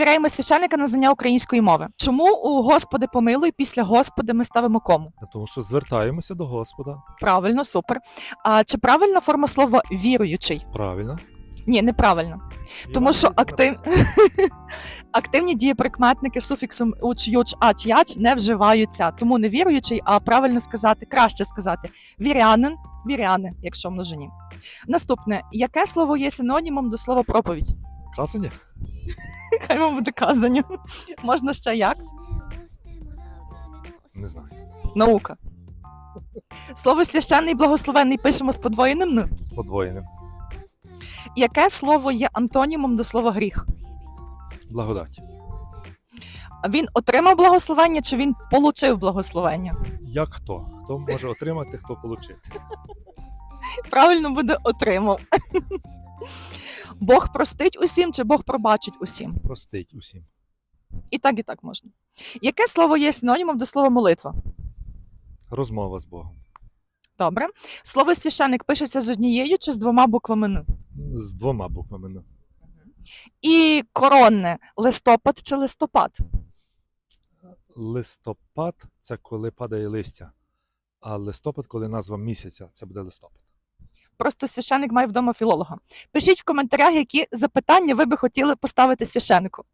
перевіряємо священника на знання української мови. Чому у Господи помилуй після Господи ми ставимо кому? Тому що звертаємося до Господа. Правильно, супер. А чи правильна форма слова віруючий? Правильно. Ні, неправильно. Тому що актив... активні дієприкметники з суфіксом уч, юч, ач, яч не вживаються. Тому не віруючий, а правильно сказати, краще сказати вірянин, віряни, якщо множині. Наступне, яке слово є синонімом до слова проповідь? Казання? Хай вам буде казання. Можна ще як? Не знаю. Наука. Слово священний благословенний пишемо з подвоєним н. З подвоєним. Яке слово є антонімом до слова гріх? Благодать. Він отримав благословення чи він получив благословення? Як хто? Хто може отримати, хто отримати. Правильно буде отримав. Бог простить усім чи Бог пробачить усім? Простить усім. І так, і так можна. Яке слово є синонімом до слова молитва? Розмова з Богом. Добре. Слово священник пишеться з однією чи з двома буквами Н? З двома буквами. «Н». І коронне листопад чи листопад? Листопад це коли падає листя. А листопад, коли назва місяця, це буде листопад. Просто священник має вдома філолога. Пишіть в коментарях, які запитання ви би хотіли поставити священнику.